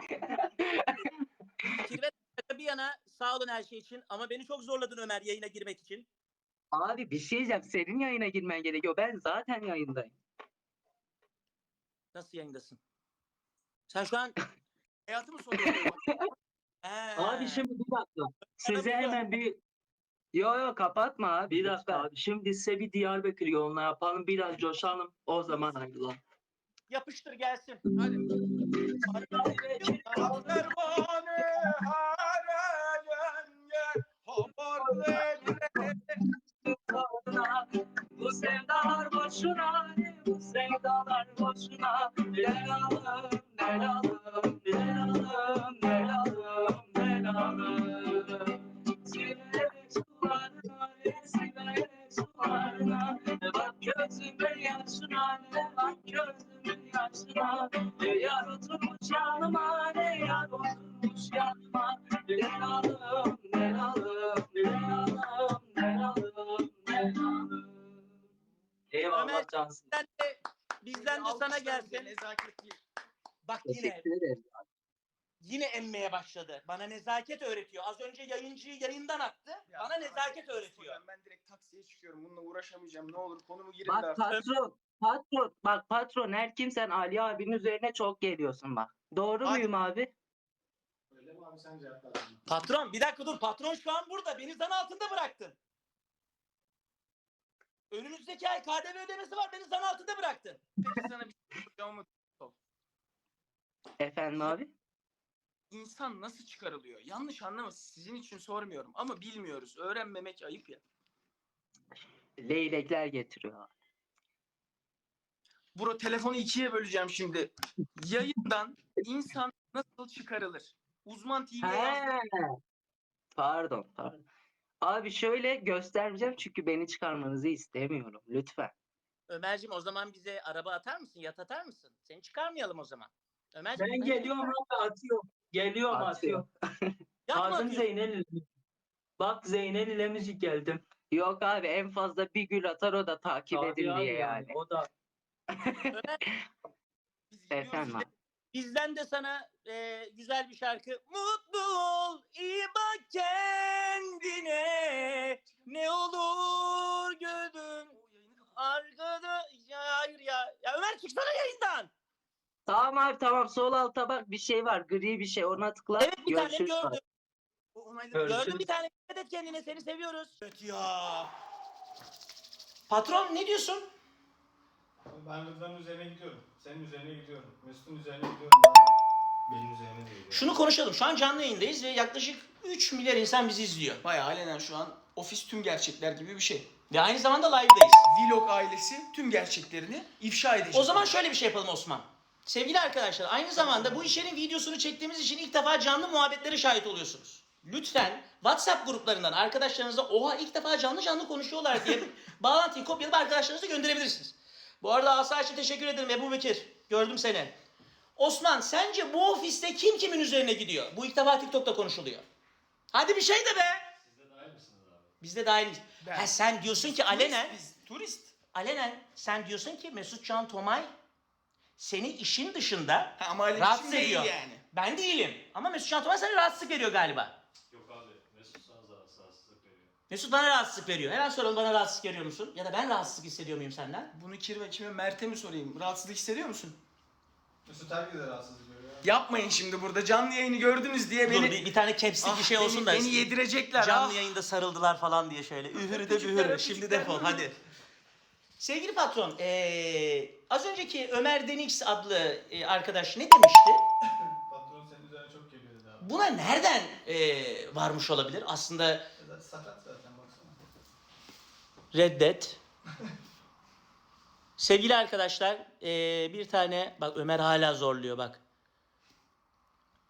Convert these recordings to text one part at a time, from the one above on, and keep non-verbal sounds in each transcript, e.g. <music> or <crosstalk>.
<laughs> Kirve şaka bir yana sağ olun her şey için ama beni çok zorladın Ömer yayına girmek için. Abi bir şey diyeceğim. Senin yayına girmen gerekiyor. Ben zaten yayındayım. Nasıl yayındasın? Sen şu an <laughs> hayatı mı soruyorsun? <laughs> He. Abi şimdi bir dakika. Size hemen bir Yo yo kapatma abi. Bir dakika abi. Şimdi size bir Diyarbakır yoluna yapalım. Biraz coşalım. O zaman ayrılalım. Yapıştır gelsin. Hadi. Boşuna, bu sevdalar boşuna. Lelalım, lelalım, lelalım, lelalım, lelalım. Silere sularına, silere sularına. Bak gözümün yaşına, bak gözümün yaşına. Yar oturmuş yanıma, Cansın. Bizden de, bizden de sana gelsin. Bak yine yine emmeye başladı. Bana nezaket öğretiyor. Az önce yayıncıyı yayından attı. Bana nezaket öğretiyor. Ben, ben direkt taksiye çıkıyorum. Bununla uğraşamayacağım. Ne olur konumu girin Bak patron, patron, bak patron her kim sen Ali abinin üzerine çok geliyorsun bak. Doğru Hadi. muyum abi? Öyle mi abi sen cevap. Patron bir dakika dur. Patron şu an burada. Beni zan altında bıraktın. Önümüzdeki ay KDV ödemesi var. Beni zan altında bıraktın. Peki sana bir şey soracağım ama Efendim abi? insan nasıl çıkarılıyor? Yanlış anlama sizin için sormuyorum ama bilmiyoruz. Öğrenmemek ayıp ya. Leylekler getiriyor. Bro telefonu ikiye böleceğim şimdi. Yayından insan nasıl çıkarılır? Uzman TV He. Pardon, pardon. Abi şöyle göstereceğim çünkü beni çıkarmanızı istemiyorum. Lütfen. Ömerciğim o zaman bize araba atar mısın? Yat atar mısın? Seni çıkarmayalım o zaman. Ömerciğim. Ben geliyorum abi atıyorum. Geliyorum Atıyor. atıyorum. <laughs> Adım atıyorsun? Zeynel ile. Bak Zeynel ile müzik geldim. Yok abi en fazla bir gül atar o da takip Tabii edin abi diye yani. O da Ömer, Biz gidiyoruz Efendim işte. abi. Bizden de sana e, güzel bir şarkı. Mutlu ol, iyi bak kendine. Ne olur gözüm arkada. Ya hayır ya. Ya Ömer çıksana yayından. Tamam abi tamam sol alta bak bir şey var gri bir şey ona tıkla. Evet bir tane Görüşürüz gördüm. Görüşürüz. Gördüm bir tane. Dikkat et kendine seni seviyoruz. Evet ya. Patron ne diyorsun? Ben Rıdvan'ın üzerine gidiyorum. Senin üzerine gidiyorum. Mesut'un üzerine gidiyorum. Ben benim üzerine de gidiyorum. Şunu konuşalım. Şu an canlı yayındayız ve yaklaşık 3 milyar insan bizi izliyor. Bayağı alenen şu an ofis tüm gerçekler gibi bir şey. Ve aynı zamanda live'dayız. Vlog ailesi tüm gerçeklerini ifşa edecek. O zaman şöyle bir şey yapalım Osman. Sevgili arkadaşlar aynı zamanda bu işlerin videosunu çektiğimiz için ilk defa canlı muhabbetlere şahit oluyorsunuz. Lütfen WhatsApp gruplarından arkadaşlarınıza oha ilk defa canlı canlı konuşuyorlar diye <laughs> bağlantıyı kopyalayıp arkadaşlarınıza gönderebilirsiniz. Bu arada Asa için teşekkür ederim Ebu Bekir. Gördüm seni. Osman sence bu ofiste kim kimin üzerine gidiyor? Bu ilk defa TikTok'ta konuşuluyor. Hadi bir şey de be. Siz de dahil misiniz abi? Biz de dahiliz. Ben- Ha sen diyorsun ki alenen Biz, turist. alenen sen diyorsun ki Mesut Can Tomay seni işin dışında Ha, ama rahatsız ediyor. yani. Ben değilim. Ama Mesut Can Tomay sana rahatsızlık veriyor galiba. Yok abi. Mesut sana zarar, rahatsızlık veriyor. Mesut bana rahatsızlık veriyor. Hemen soralım bana rahatsızlık veriyor musun? Ya da ben rahatsızlık hissediyor muyum senden? Bunu Kirve kime Mert'e mi sorayım? Rahatsızlık hissediyor musun? Mesut herkese rahatsız ediyor ya. Yapmayın şimdi burada canlı yayını gördünüz diye Dur beni bir, bir tane Ah, bir şey beni- olsun da. Beni yedirecekler. Canlı ah. yayında sarıldılar falan diye şöyle. Ühürü de bühürü. Şimdi defol hadi. Sevgili patron, eee, az önceki Ömer Denix adlı e, arkadaş ne demişti? <coughs> Patron senin üzerine çok geliyor dedi abi. Buna nereden eee, varmış olabilir? Aslında Sakat. Reddet. Sevgili arkadaşlar, eee, bir tane bak Ömer hala zorluyor bak.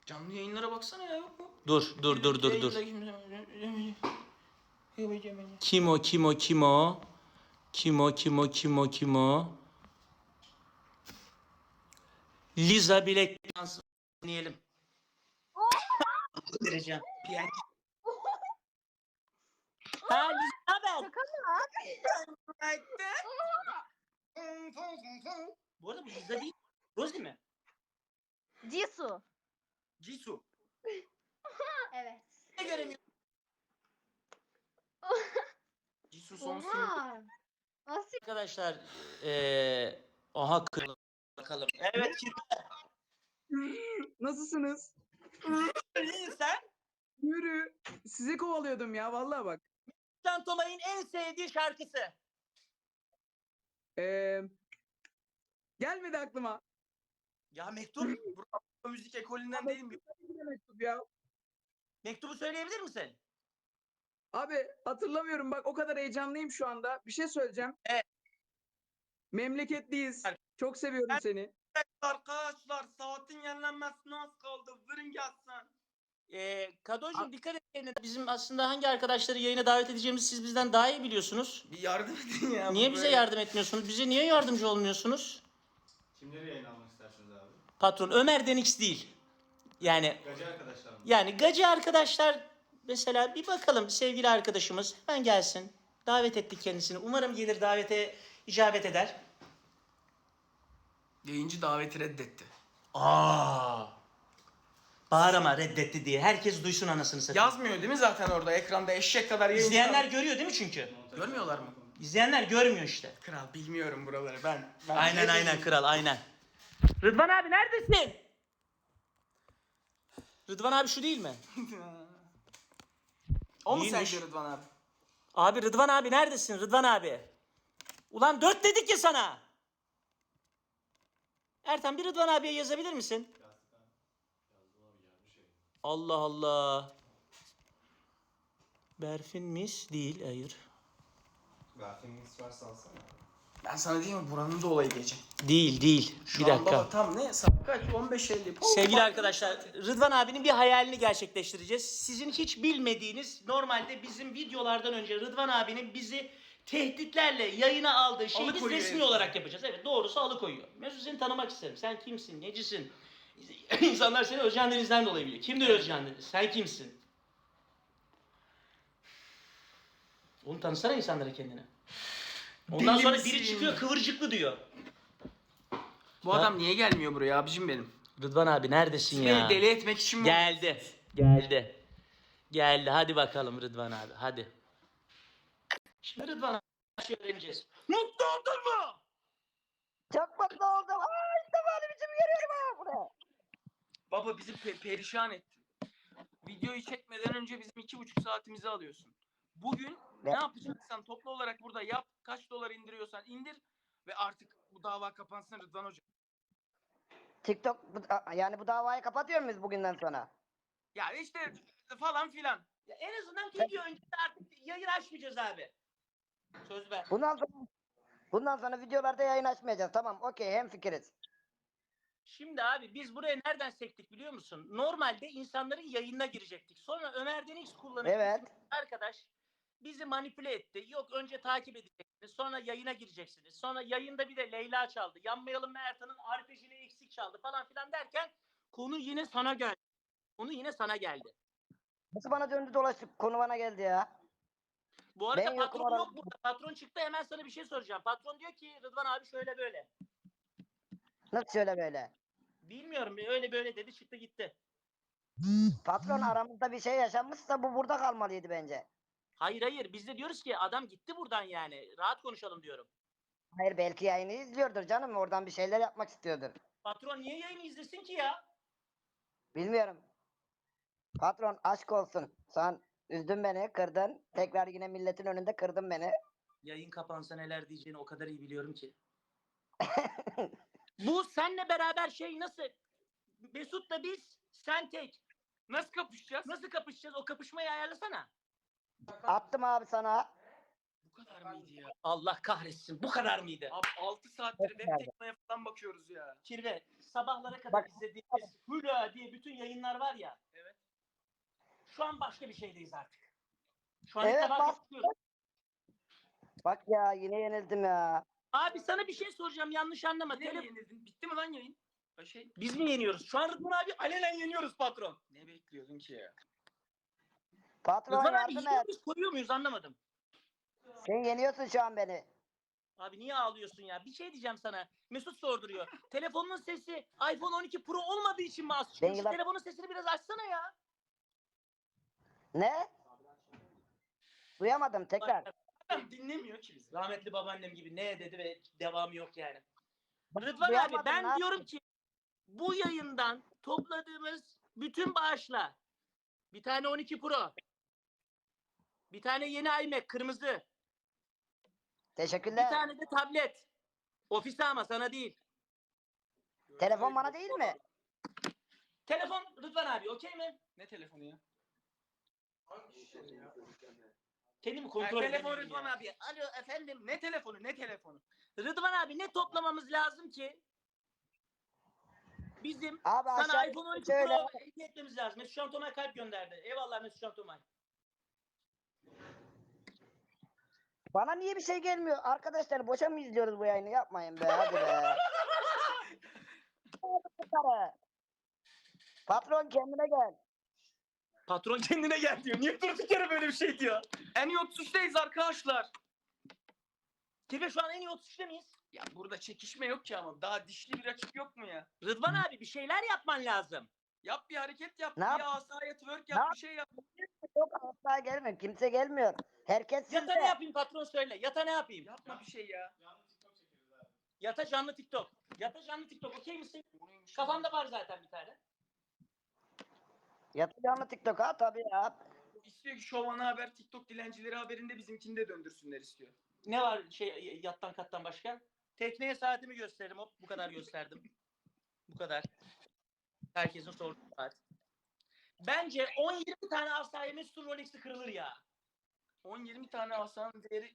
Canlı yayınlara baksana ya yok mu? Dur, dur, dur, dur, dur. Kim o, kim o, kim o? Kim o, kim o, kim o, kim o? Liza Bilek dansı dinleyelim. Vereceğim. Ha Liza ne haber? Bu arada bu Liza değil. Rosie mi? Jisoo. Cisu. Evet. Ne göremiyorum? Cisu son. Oha. Nasıl? Arkadaşlar eee aha kırıldı bakalım. Evet Kirve. Nasılsınız? İyi sen. Yürü. Sizi kovalıyordum ya vallahi bak. Can Tomay'ın en sevdiği şarkısı. Ee, gelmedi aklıma. Ya mektup. <clears throat> Burası müzik ekolünden değilim. Ne mektup ya? Mektubu söyleyebilir misin? Abi hatırlamıyorum bak o kadar heyecanlıyım şu anda. Bir şey söyleyeceğim. Evet. Memleketliyiz. Evet. Çok seviyorum seni. Arkadaşlar saatin yenilenmesine az kaldı. Vırın gelsin. Ee, Kadocuğum dikkat kendine. Bizim aslında hangi arkadaşları yayına davet edeceğimizi siz bizden daha iyi biliyorsunuz. Bir yardım <laughs> edin ya. Niye bu bize böyle. yardım etmiyorsunuz? Bize niye yardımcı olmuyorsunuz? Kimleri yayın almak istersiniz abi? Patron Ömer Denix değil. Yani Gacı arkadaşlar mı? yani gacı arkadaşlar mesela bir bakalım sevgili arkadaşımız hemen gelsin. Davet ettik kendisini. Umarım gelir davete icabet eder. Yayıncı daveti reddetti. Aa. Bağırma reddetti diye. Herkes duysun anasını satayım. Yazmıyor değil mi zaten orada ekranda eşek kadar yayıncı İzleyenler görüyor değil mi çünkü? Görmüyorlar mı? İzleyenler görmüyor işte. Kral bilmiyorum buraları ben. ben Aynen aynen kral aynen. Rıdvan abi neredesin? Rıdvan abi şu değil mi? <laughs> o mu Değilmiş. sence Rıdvan abi? Abi Rıdvan abi neredesin Rıdvan abi? Ulan dört dedik ya sana. Ertan bir Rıdvan abiye yazabilir misin? Allah Allah. Berfin mis değil hayır. Grafimiz varsa alsana. Ben sana diyeyim mi buranın da olayı gece. Değil değil. Şu bir dakika. baba tam ne? Saat kaç? 15.50. Pum, Sevgili arkadaşlar, Rıdvan abinin bir hayalini gerçekleştireceğiz. Sizin hiç bilmediğiniz, normalde bizim videolardan önce Rıdvan abinin bizi tehditlerle yayına aldığı şeyi biz resmi olarak yapacağız. Evet, doğrusu alıkoyuyor. Mesut seni tanımak isterim. Sen kimsin, necisin? <laughs> İnsanlar seni Özcan Deniz'den dolayı biliyor. Kimdir Özcan Deniz? Sen kimsin? Onu tanısana insanlara kendine. Ondan Deli sonra misin? biri çıkıyor kıvırcıklı diyor. Bu adam niye gelmiyor buraya abicim benim? Rıdvan abi neredesin ya? Beni deli etmek için mi? Geldi. Geldi. Geldi. Hadi bakalım Rıdvan abi. Hadi. Şimdi Rıdvan abi bir şey öğreneceğiz. Mutlu oldun mu? Çok mutlu oldum. Aa işte böyle biçim görüyorum ha buraya. Baba bizi pe- perişan ettin. Videoyu çekmeden önce bizim iki buçuk saatimizi alıyorsun. Bugün ne Ne? yapacaksan toplu olarak burada yap. Kaç dolar indiriyorsan indir. Ve artık bu dava kapansın Rıdvan Hoca. TikTok bu- a- yani bu davayı kapatıyor muyuz bugünden sonra? Ya işte falan filan. Ya en azından video öncesi artık yayın açmayacağız abi. Söz ver. Bundan sonra bundan sonra videolarda yayın açmayacağız. Tamam okey hem fikiriz. Şimdi abi biz buraya nereden sektik biliyor musun? Normalde insanların yayınına girecektik. Sonra Ömer Deniz kullanıcı Evet. arkadaş bizi manipüle etti. Yok önce takip edeceksiniz. Sonra yayına gireceksiniz. Sonra yayında bir de Leyla çaldı. Yanmayalım Ertan'ın arpejini eksik çaldı falan filan derken konu yine sana geldi. Konu yine sana geldi. Nasıl bana döndü dolaştı konu bana geldi ya. Bu arada Ben yokum patron yok arada. burada. Patron çıktı hemen sana bir şey soracağım. Patron diyor ki Rıdvan abi şöyle böyle. Nasıl şöyle böyle? Bilmiyorum öyle böyle dedi çıktı gitti. Patron aramızda bir şey yaşanmışsa bu burada kalmalıydı bence. Hayır hayır biz de diyoruz ki adam gitti buradan yani. Rahat konuşalım diyorum. Hayır belki yayını izliyordur canım oradan bir şeyler yapmak istiyordur. Patron niye yayını izlesin ki ya? Bilmiyorum. Patron aşk olsun. Sen üzdün beni, kırdın. Tekrar yine milletin önünde kırdın beni. Yayın kapansa neler diyeceğini o kadar iyi biliyorum ki. <laughs> Bu senle beraber şey nasıl? Mesut'la biz, sen tek. Nasıl kapışacağız? Nasıl kapışacağız? O kapışmayı ayarlasana. Attım abi sana. Bu kadar mıydı ya? Allah kahretsin. Bu kadar mıydı? Abi 6 saattir Çok web teknolojiye falan bakıyoruz ya. Kirve, sabahlara kadar Bak- izlediğimiz Hula diye bütün yayınlar var ya. Evet. Şu an başka bir şeydeyiz artık. Şu an Evet, bak- kapışıyoruz. Bak ya yine yenildim ya. Abi sana bir şey soracağım yanlış anlama. Yine mi Tele- yenildin? Bitti mi lan yayın? Ha Şey, Biz mi yeniyoruz? Şu an Rıdvan abi alenen yeniyoruz patron. ne bekliyordun ki ya? Patron Rıdvan abi yardım yeniyor et. muyuz anlamadım. Sen yeniyorsun şu an beni. Abi niye ağlıyorsun ya? Bir şey diyeceğim sana. Mesut sorduruyor. <laughs> Telefonun sesi iPhone 12 Pro olmadığı için mi az yılan- telefonun sesini biraz açsana ya. Ne? Duyamadım tekrar. Adam dinlemiyor ki bizi. Rahmetli babaannem gibi ne dedi ve devamı yok yani. Rıdvan abi duyamadım, ben ne diyorum ki bu yayından topladığımız bütün bağışla bir tane 12 Pro bir tane yeni iMac kırmızı bir Teşekkürler. tane de tablet ofise ama sana değil. Telefon bana değil mi? Telefon Rıdvan abi okey mi? Ne telefonu ya? Kendimi kontrol telefon edeyim Rıdvan ya. abi. Alo efendim ne telefonu ne telefonu? Rıdvan abi ne toplamamız lazım ki? Bizim Abi sana aşağı iPhone 12 şöyle. Pro hediye etmemiz lazım. Mesut Şantomay kalp gönderdi. Eyvallah Mesut Şantomay. Bana niye bir şey gelmiyor? Arkadaşlar boşa mı izliyoruz bu yayını? Yapmayın be hadi be. <laughs> Patron kendine gel. Patron kendine gel diyor. Niye durduk yere böyle bir şey diyor? En iyi 33'teyiz arkadaşlar. Kirve şu an en iyi 33'te miyiz? Ya burada çekişme yok ki ama. Daha dişli bir rakip yok mu ya? Rıdvan abi bir şeyler yapman lazım. Yap bir hareket yap. Ne bir asaya twerk Ne yap yap- bir şey yap. Yok asla gelmiyor. Kimse gelmiyor. Herkes Yata sizde. ne yapayım patron söyle. Yata ne yapayım? Yapma bir şey ya. Yata canlı TikTok. Yata canlı TikTok okey misin? Ya? Kafamda var zaten bir tane. Yatacağını TikTok ha tabii ya. İstiyor ki Şov Ana Haber TikTok dilencileri haberinde bizimkini de döndürsünler istiyor. Ne var şey yattan kattan başka? Tekneye saatimi gösteririm. Hop bu kadar gösterdim. bu kadar. Herkesin sorduğu saat. Bence 10-20 tane asaya Mesut'un Rolex'i kırılır ya. 10-20 tane asanın değeri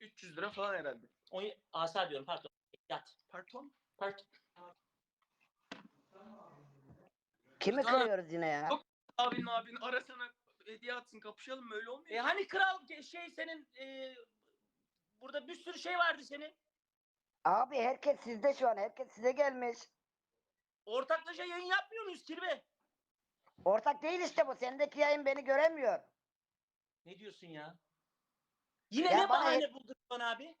300 lira falan herhalde. On, asa diyorum pardon. Yat. Pardon? Pardon. Kimi Sana- kırıyoruz yine ya? Yok. Abinin abin arasana hediye atsın kapışalım mı öyle olmuyor. E hani kral ge- şey senin e, burada bir sürü şey vardı senin. Abi herkes sizde şu an. Herkes size gelmiş. Ortaklaşa yayın yapmıyor muyuz Kirve? Ortak değil işte bu. Sendeki yayın beni göremiyor. Ne diyorsun ya? Yine Ya ne bana bahane buldun bana abi?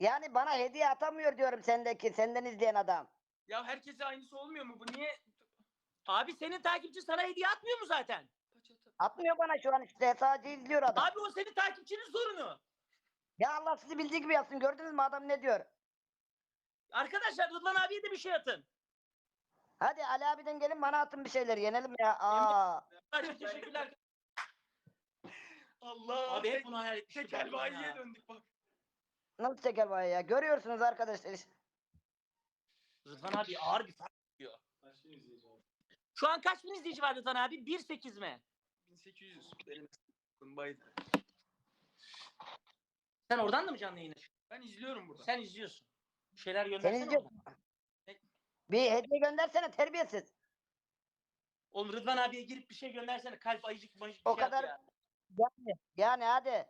Yani bana hediye atamıyor diyorum sendeki. Senden izleyen adam. Ya herkese aynısı olmuyor mu? Bu niye? Abi senin takipçi sana hediye atmıyor mu zaten? Atmıyor bana şu an işte. Sadece izliyor adam. Abi o senin takipçinin sorunu. Ya Allah sizi bildiği gibi yapsın. Gördünüz mü adam ne diyor? Arkadaşlar Rıdvan abiye de bir şey atın. Hadi Ali abiden gelin bana atın bir şeyler. Yenelim ya. Aa. Teşekkürler. Allah. Abi hep bunu hayal etmiştim. tekel ben bayiye döndük bak. Nasıl teker var ya? Görüyorsunuz arkadaşlar. Rıdvan abi ağır bir fark diyor. Kaç bin izleyici abi? Şu an kaç bin izleyici var Rıdvan abi? 1.8 mi? 1800 benim. Sen oradan da mı canlı yayın açıyorsun? Ben izliyorum burada. Sen izliyorsun. Bir şeyler Sen göndersene izliyorsun. oradan. Bir hediye göndersene terbiyesiz. Oğlum Rıdvan abiye girip bir şey göndersene. Kalp ayıcık mayıcık bir O şey at kadar- ya. Yani, yani hadi.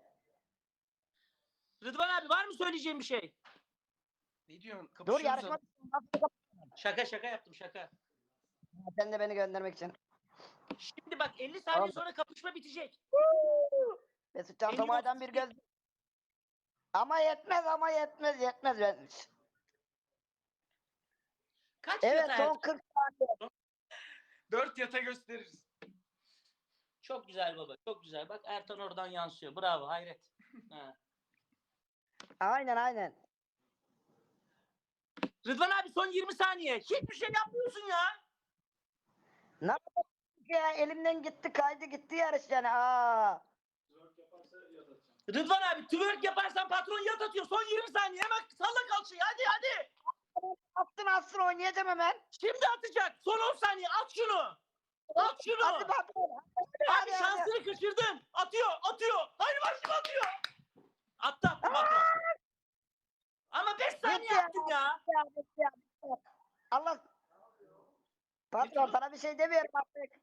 Rıdvan abi var mı söyleyeceğim bir şey? Ne diyorsun? Dur Kapışıyoruz yarışma. Şaka şaka yaptım şaka. Sen de beni göndermek için. Şimdi bak 50 saniye Tamam. sonra kapışma bitecek. Mesut Can Tomay'dan bir göz. Ama yetmez ama yetmez yetmez. yetmez. Kaç Evet yatağı- son 40 saniye. Dört yata gösteririz. Çok güzel baba. Çok güzel. Bak Ertan oradan yansıyor. Bravo hayret. Ha. Aynen aynen. Rıdvan abi son 20 saniye. Hiçbir şey yapmıyorsun ya. Ne yapayım ya elimden gitti kaydı gitti yarış yani. Aa. Rıdvan abi twerk yaparsan patron yat atıyor. Son 20 saniye. Hemen salla kalçayı. Hadi hadi. Attın attın oynayacağım hemen. Şimdi atacak. Son 10 saniye. At şunu. At şunu. Hadi patron. Abi hadi, hadi. şansını kaçırdın. Atıyor. Atıyor. Hayır başım atıyor. Attı attı patron. Ama 5 saniye attın ya. Ya. Allah. Patron sana bir şey demiyorum artık.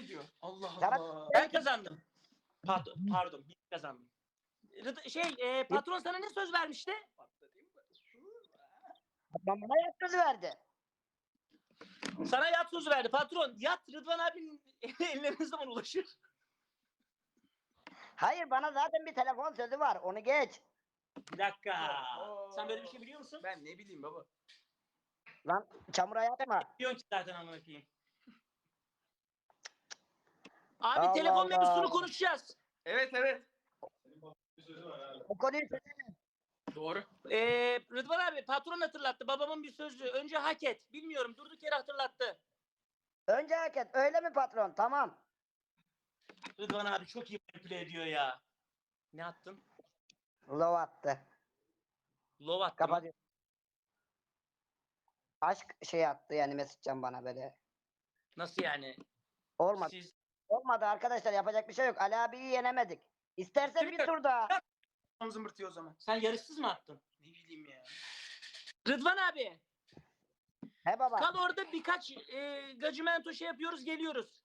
Ne diyor? Allah Sana- Allah. Ben kazandım. Pardon, pardon biz kazandım. Rıd- şey e, patron sana ne söz vermişti? Patron bana yat sözü verdi. Sana yat sözü verdi. Patron yat Rıdvan abinin <laughs> eline ne zaman ulaşır? Hayır bana zaten bir telefon sözü var. Onu geç. Bir dakika. Oo. Sen böyle bir şey biliyor musun? Ben ne bileyim baba. Lan çamura yapma. Biliyorsun ki zaten amına koyayım. Abi Allah telefon Allah. mevzusunu konuşacağız. Evet evet. Bir sözü var abi. Bu konuyu Doğru. Ee, Rıdvan abi patron hatırlattı. Babamın bir sözü. Önce hak et. Bilmiyorum durduk yere hatırlattı. önce hak et. Öyle mi patron? Tamam. Rıdvan abi çok iyi manipüle ediyor ya. Ne attın? Love attı. Love attı. mı? Aşk şey attı yani Mesutcan bana böyle. Nasıl yani? Olmadı. Siz Olmadı arkadaşlar yapacak bir şey yok. Ali abiyi yenemedik. İstersen bir tur daha. Tam zımbırtıyor o zaman. sen yarışsız mı attın? Ne bileyim ya. Rıdvan abi He baba. kal orada birkaç e, gacımento şey yapıyoruz geliyoruz.